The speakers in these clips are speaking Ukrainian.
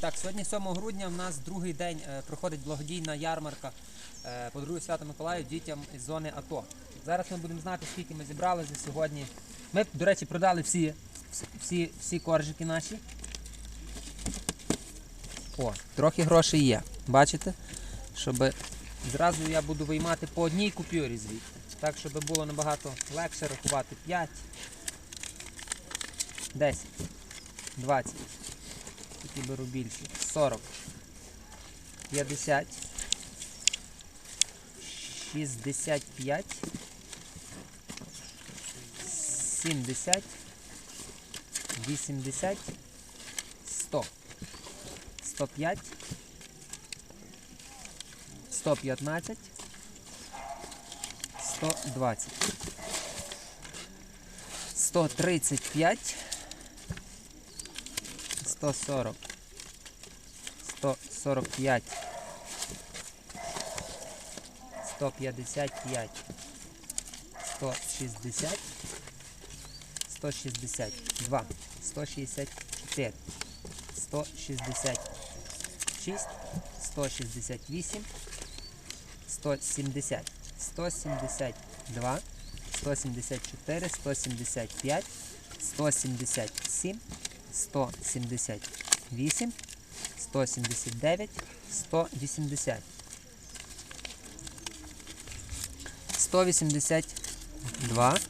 Так, сьогодні 7 грудня в нас другий день е, проходить благодійна ярмарка е, подарую Свято Миколаю дітям із зони АТО. Зараз ми будемо знати, скільки ми зібрали за сьогодні. Ми, до речі, продали всі, всі, всі коржики наші. О, трохи грошей є. Бачите? Щоб зразу я буду виймати по одній купюрі звідти. Так, щоб було набагато легше рахувати 5, 10, 20. Такі беру більші. 40, 50, 65, 70, 80, 100, 105, 115, 120, 135, 140, 145, 155, 160, 162, 164, 166, 168, 170, 172, 174, 175, 177, 178, 179, 180. 182, 184,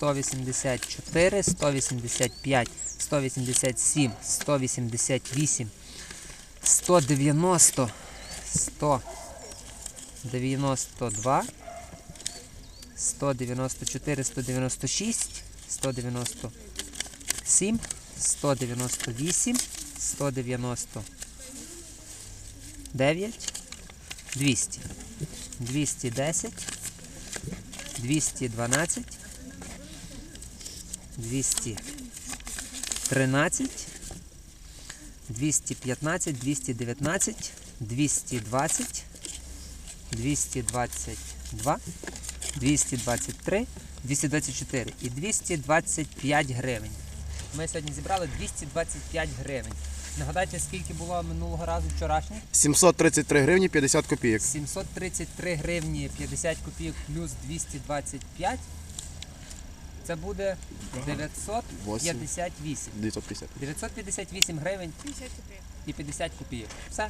185, 187, 188, 190, 192, 194, 196, 197, 198, 199, 200, 210, 212, 213, 215, 219, 220, 222, 223, 224 і 225 гривень. Ми сьогодні зібрали 225 гривень. Нагадайте, скільки було минулого разу вчорашніх? 733 гривні 50 копійок. 733 гривні 50 копійок плюс 225. Це буде 958. 950. 958 гривень 50 копійок. і 50 копійок. Все.